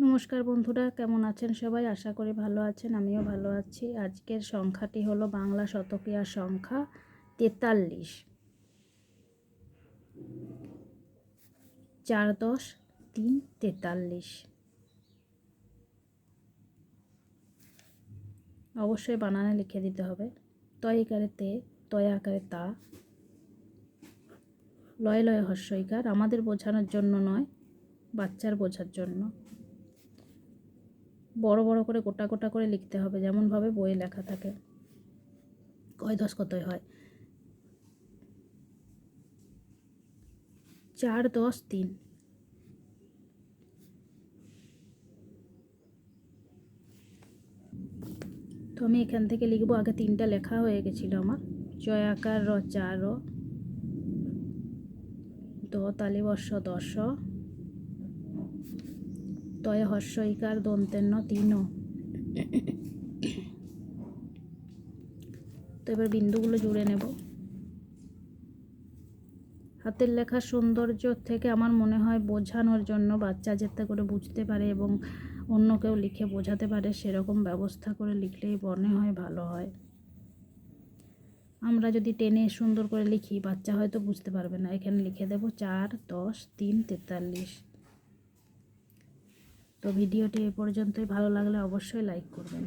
নমস্কার বন্ধুরা, কেমন আছেন সবাই? আশা করি ভালো আছেন, আমিও ভালো আছি। আজকের সংখ্যাটি হলো বাংলা শতকীয়ার সংখ্যা তেতাল্লিশ। চার দশ তিন তেতাল্লিশ। অবশ্যই বানানে লিখে দিতে হবে। তয় আকারে তে, তয় আকারে তা। লয় লয় হস্যইকার আমাদের বোঝানোর জন্য নয়, বাচ্চার বোঝার জন্য। বড় বড় করে গোটা গোটা করে লিখতে হবে। যেমনভাবে বইয়ে লেখা থাকে। কয় দশ কতই হয়? চার, দশ, তিন। তো আমি এখান থেকে লিখব, আগে তিনটা লেখা হয়ে গেছিল আমার। জয়াকার র, চার র। দ, তালিবর্ষ, দশ তয় হর্ষইকার দন্তেন্ন তিন তো এবার বিন্দুগুলো জুড়ে নেব। হাতের লেখার সৌন্দর্য থেকে আমার মনে হয় বোঝানোর জন্য বাচ্চা যাতে করে বুঝতে পারে এবং অন্য কেউ লিখে বোঝাতে পারে সেরকম ব্যবস্থা করে লিখলেই মনে হয় ভালো হয়। আমরা যদি টেনে সুন্দর করে লিখি, বাচ্চা হয়তো বুঝতে পারবে না। এখানে লিখে দেব চার, দশ, তিন, তেতাল্লিশ। তো ভিডিওটি এ পর্যন্তই। ভালো লাগলে অবশ্যই লাইক করবেন।